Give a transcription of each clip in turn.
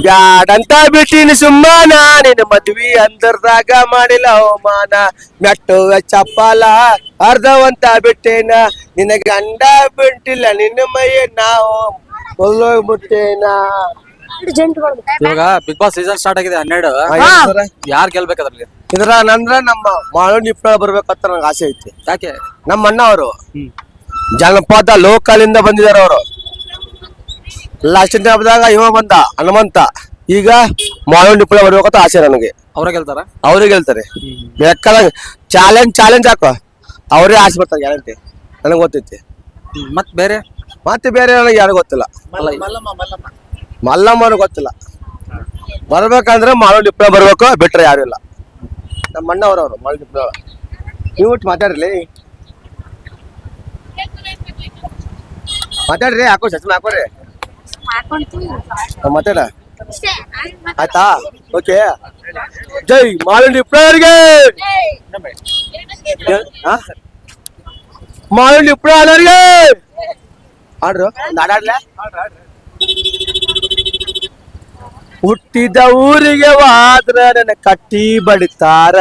ಬ್ಯಾಡಂತ ಬಿಟ್ಟಿನಿ ಸುಮ್ಮನ ನಿನ್ನ ಮದ್ವಿ ಅಂತರ್ದಾಗ ಮಾಡಿಲ್ಲ ಅವಮಾನ. ಮೆಟ್ಟು ಚಪ್ಪಲ ಅರ್ಧವಂತ ಬಿಟ್ಟೇನ. ನಿನ್ನ ಗಂಡ ಬಿಟ್ಟಿಲ್ಲ ನಿನ್ನ ಮೈಯ ನಾವು ಬಿಟ್ಟೇನ ಇವಾಗ ಬಿಗ್ ಬಾಸ್ ಸೀಸನ್ ಸ್ಟಾರ್ಟ್ ಆಗಿದೆ ಹನ್ನೆರಡು. ಯಾರ್ ಗೆಲ್ಬೇಕು ಅದ್ರಲ್ಲಿ? ಇದ್ರ ನಂದ್ರ ನಮ್ಮ ಮಾಳು ನಿಪ್ಪ ಬರ್ಬೇಕಂತ ನಂಗೆ ಆಸೆ ಐತಿ. ಯಾಕೆ? ನಮ್ಮ ಅಣ್ಣ ಅವರು ಜನಪದ ಲೋಕಲ್ ಇಂದ ಬಂದಿದಾರ ಅವರು. ಲಾಸ್ಟ್ ಹಬ್ಬದಾಗ ಇವ ಬಂದ ಹನುಮಂತ. ಈಗ ಮಾವಿನ ಡಿಪ್ಲ ಬರ್ಬೇಕಂತ ಆಸೆ ನನಗೆ. ಅವ್ರ ಗೆಲ್ತಾರ? ಅವ್ರಿಗೆ ಹೇಳ್ತಾರೆ ಬೇಕಾದಂಗ ಚಾಲೆಂಜ್ ಚಾಲೆಂಜ್ ಹಾಕೋ. ಅವರೇ ಆಸೆ ಬರ್ತಾರೆ ಗ್ಯಾರಂಟಿ ನನಗೆ ಗೊತ್ತೈತಿ. ಮತ್ ಬೇರೆ? ಮತ್ತೆ ಬೇರೆ ನನಗೆ ಯಾರು ಗೊತ್ತಿಲ್ಲ. ಮಲ್ಲಮ್ಮನ ಗೊತ್ತಿಲ್ಲ. ಬರ್ಬೇಕಂದ್ರೆ ಮಾವಿನ ಡಿಪ್ಲ ಬರ್ಬೇಕು ಬಿಟ್ರೆ ಯಾರು ಇಲ್ಲ. ನಮ್ಮ ಅಣ್ಣವ್ರವ್ರು ಮಾವಿನ ಡಿಪ್ಲ ನೀವು ಒಟ್ಟು ಮಾತಾಡ್ರಿ. ಮಾತಾಡ್ರಿ ಹಾಕೋ ಚಸ್ಮಾ ಹಾಕೋರಿ. ಮಾತಾಡ? ಆಯ್ತಾ? ಓಕೆ ಜೈ ಮಾಲಂಡಿ ಮಾಳು ನಿಪ್ಪಳ ಅನ್ನೋರಿಗೆ ಆಡ್ರು? ನಾಡಾಡ್ಲ? ಹುಟ್ಟಿದ ಊರಿಗೆ ವಾದ್ರ ನನ್ನ ಕಟ್ಟಿ ಬಡಿತಾರ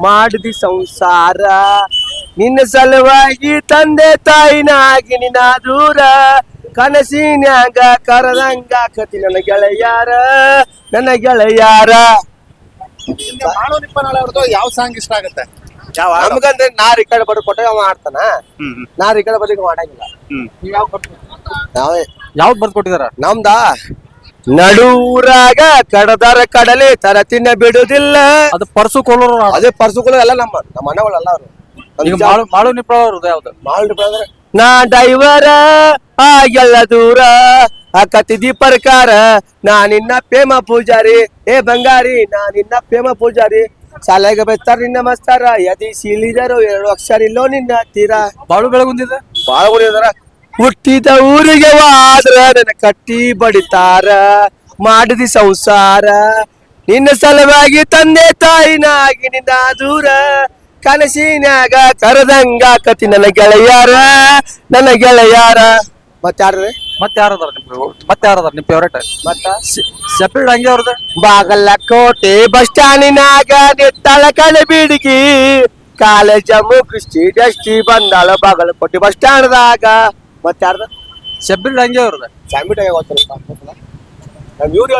ಮಾಡಿದಿ ಸಂಸಾರ. ನಿನ್ನ ಸಲುವಾಗಿ ತಂದೆ ತಾಯಿನಾಗಿ ನಿನ್ನ ದೂರ ಕನಸಿನ್ಯಾಗ ಕರದಂಗ ಕತಿ ನನ್ನ ಗೆಳೆಯಾರ ನನ್ನ ಗೆಳೆಯಾರ. ಮಾಡು ಅವ್ರದ್ದು ಯಾವ ಸಾಂಗ್ ಇಷ್ಟ ಆಗುತ್ತೆ? ಯಾವ ನಮ್ಗಂದ್ರೆ ನಾ ರಿಕಾರ್ಡ್ ಬಡ ಕೊಟ್ಟೆ ಅವ ಆಡ್ತಾನ ನಾ ರಿಕಾರ್ಡ್ ಬರೀ ಮಾಡಂಗಿಲ್ಲ ನಾವೇ ಯಾವ್ದು ಬರ್ದ್ ಕೊಟ್ಟಿದಾರ? ನಮ್ದ? ನಡೂರಾಗ ಕಡದರ ಕಡಲೆ ತರ ತಿನ್ನ ಬಿಡುದಿಲ್ಲ. ಅದು ಪರ್ಸು ಕೋಲೂರು ಅದೇ ಪರ್ಸು ಪರ್ಸುಗಳು ಎಲ್ಲ ನಮ್ಮ ನಮ್ಮ ಅಣ್ಣಗಳೆಲ್ಲ ಅವರು. ಈಗ ಮಾಳು ಮಾಳು ಯಾವ್ದು ಅವ್ರದ್ದು ಯಾವ್ದು? ಮಾಲ್ ನಾ ಡೈವರ ಆಗೆಲ್ಲ ದೂರ. ಆಕತಿದಿ ಪ್ರಕಾರ ನಾ ನಿನ್ನ ಪ್ರೇಮ ಪೂಜಾರಿ. ಏ ಬಂಗಾರಿ ನಾನಿನ್ನ ಪ್ರೇಮ ಪೂಜಾರಿ. ಶಾಲೆಗೆ ಬೈತಾರ ನಿನ್ನ ಮಸ್ತಾರ. ಯದಿ ಸೀಲಿದರು ಎರಡು ಅಕ್ಷರ ಇಲ್ಲೋ ನಿನ್ನ ತೀರಾ. ಬಾಳು ಬೆಳಗುಂದಿದ? ಬಾಳು ಬರೀದಾರ ಹುಟ್ಟಿದ ಊರಿಗೆ ಆದ್ರ ನನ್ನ ಕಟ್ಟಿ ಬಡಿತಾರ. ಮಾಡಿದಿ ಸಂಸಾರ. ನಿನ್ನ ಸಲುವಾಗಿ ತಂದೆ ತಾಯಿನಾಗಿ ನಿನ್ನ ದೂರ. ಕನಸಿನ್ಯಾಗ ಕರೆದಂಗ ಕತಿ ನನ್ನ ಗೆಳೆಯಾರ ನನ್ನ ಗೆಳೆಯಾರ. ಮತ್ತಾಡ್ರಿ ಮತ್ತೆ ಯಾರದಾರ ನಿಮ್ ಮತ್ತೆ ಯಾರದಾರ ನಿಮ್ ಫೇವ್ರೇಟ್ ಮತ್ತ? ಸೆಪರೇಟ್ ಹಂಗೆ ಅವ್ರದ್ದು ಬಾಗಲಕೋಟೆ ಬಸ್ ಸ್ಟ್ಯಾಂಡಿನಾಗ ನಿತ್ತಳ ಕಳೆ ಬೀಡಿಗಿ ಕಾಲೇಜ್ ಮುಗಿಸಿ ಡಸ್ಟಿ ಬಂದಾಳ ಬಾಗಲಕೋಟೆ ಬಸ್ ಸ್ಟ್ಯಾಂಡ್ದಾಗ. ಮತ್ತಾರ್ದ ಸೆಪರೇಟ್ ಹಂಗೆ ಅವ್ರದ್ದು ಚಾಮಿಟ ಗೊತ್ತಿಲ್ಲ? ನಮ್ ಇವ್ರು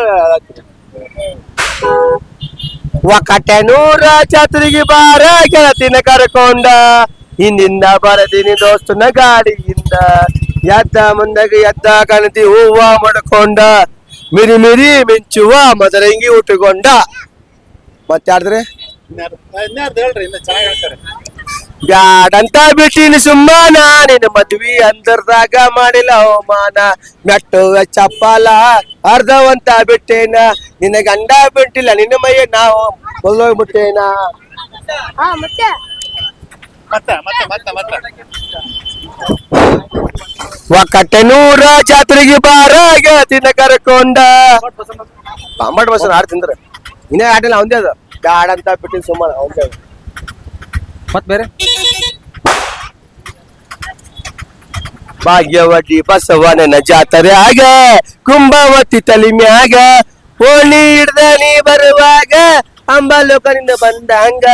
ಒಕ್ಕಟ್ಟೆ ನೂರ ಛತ್ರಿಗೆ ಬಾರ ಗೆಳತಿನ ಕರ್ಕೊಂಡ. ಹಿಂದಿಂದ ಬರದಿನಿ ದೋಸ್ತನ ಗಾಡಿಯಿಂದ. ಎದ್ದ ಮುಂದಾಗ ಎದ್ದ ಕಣತಿ ಹೂವ ಮಡ್ಕೊಂಡ. ಮಿರಿ ಮಿರಿ ಮಿಂಚುವ ಮದರಂಗಿ ಉಟ್ಟುಕೊಂಡ. ಮತ್ತೆ ಬ್ಯಾಡಂತ ಬಿಟ್ಟಿನಿ ಸುಮ್ಮನ ನಿನ್ನ ಮದ್ವಿ ಅಂತರ್ದಾಗ ಮಾಡಿಲ್ಲ ಅವಮಾನ. ಮೆಟ್ಟುವ ಚಪ್ಪಲ ಅರ್ಧವಂತ ಬಿಟ್ಟೇನ ನಿನ್ನ ಗಂಡ ಬಿಟ್ಟಿಲ್ಲ ನಿನ್ನ ಮೈಯ ನಾವು ಕೊಲ್ಲೋಗ್ಬಿಟ್ಟೇನ ಮತ್ತೆ? ಮತ್ತೆ ಮತ್ತೆ ಮತ್ತೆ ಒಕ್ಕಟ್ಟೆ ನೂರ ಜಾತ್ರೆಗೆ ಬಾರಾಗ ತಿನ್ನ ಕರ್ಕೊಂಡ. ಬಾಂಬಟ್ ಬಸ್ ಆಡ್ ತಿಂದ್ರೆ. ಇನ್ನೇ ಆಡಿಲ್ಲ ಅವಂದೇ ಅದು. ಬ್ಯಾಡಂತ ಬಿಟ್ಟಿನ ಸುಮ್ಮನೆ ಅವಂದೇ ಅದು. ಮತ್ ಬೇರೆ? ಭಾಗ್ಯವತಿ ಬಸವನ ಜಾತ್ರೆ ಆಗ, ಕುಂಭವತಿ ತಲಿ ಮ್ಯಾಗ ಓಣಿ ಹಿಡ್ದ ನೀ ಬರುವಾಗ ಅಂಬಲೋಕನಿಂದ ಬಂದಂಗ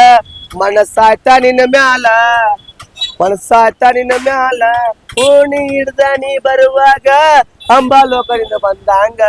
ಮನಸ್ಸಾಯ್ತ ನಿನ್ನ ಮ್ಯಾಲ, ಮನಸ್ಸಾಯ್ತ ನಿನ್ನ ಮ್ಯಾಲ ಹೋಣಿ ಹಿಡ್ದ ನೀ ಬರುವಾಗ ಬಂದ ಬಂದಂಗ